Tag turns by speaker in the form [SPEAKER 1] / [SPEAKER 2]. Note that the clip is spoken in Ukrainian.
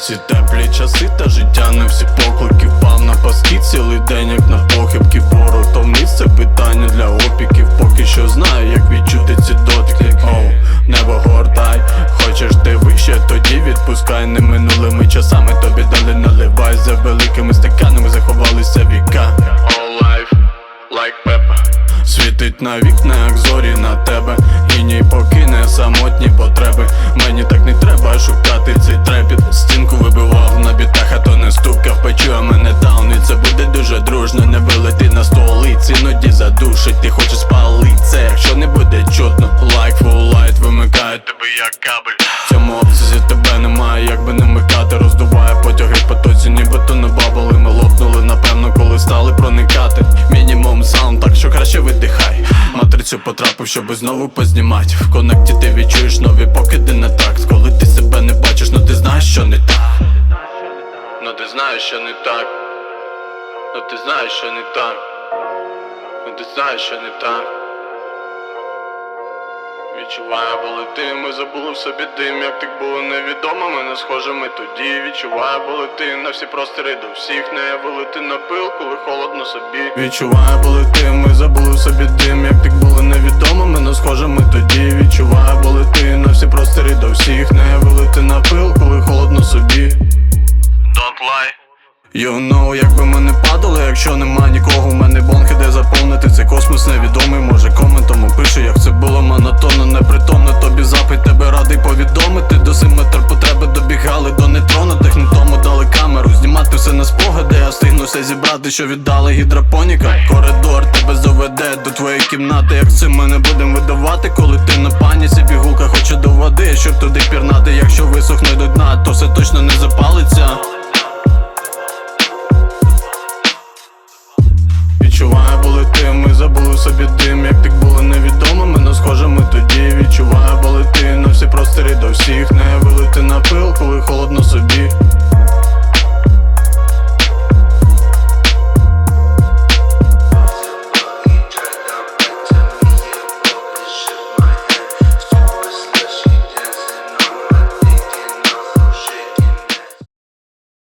[SPEAKER 1] Ці теплі часи та життя не всі поклики Пав на паски цілий день, як на похибки Ворог то місце питання для Світить на вікна, як зорі на тебе. Гіній покине самотні потреби. Мені так не треба шукати цей трепіт. Стінку вибивав на бітах, а то не стукав Печу, а мене даун І це буде дуже дружно Не вилети на столиці, іноді задушить Ти хочеш спалить це, якщо не буде чутно Like full light вимикає тебе як кабель. В цьому обсязі тебе немає, як би не вмикати. Роздуває потяги потоці, нібито не бабали Ми лопнули, напевно, коли стали проникати. Мінімум саунд, так що краще видихай Матрицю потрапив, щоби знову познімати В коннекті ти відчуєш нові покиди на такт. Коли ти себе не бачиш, ну ти знаєш, що не так. Ну ти знаєш, що не так. Ну ти знаєш, що не так. Ну ти знаєш, що не так. Відчуваю, були ти, ми забули в собі дим, як так було невідомо, ми не схожими тоді. Відчуваю, були ти на всі простори до всіх, не вилити на пил, коли холодно собі. Відчуваю, були ти, ми забули в собі дим, як так було на до всіх, не вилити на пил, коли холодно собі. Don't lie You know, якби ми не падали, якщо нема нікого, у мене бонг іде заповнити цей космос невідомий. Може коментом зібрати, що віддали гідропоніка. Коридор тебе заведе до твоєї кімнати. Як це ми не будемо видавати, коли ти на паніці бігулка хоче до води, щоб туди пірнати. Якщо висохне до дна, то все точно не запалиться. Відчуваю, були ти, ми забули собі дим, як так було невідомо, ми не схожими тоді. Відчуваю, були ти на всі простори до всіх, не вилити на пил, коли холодно.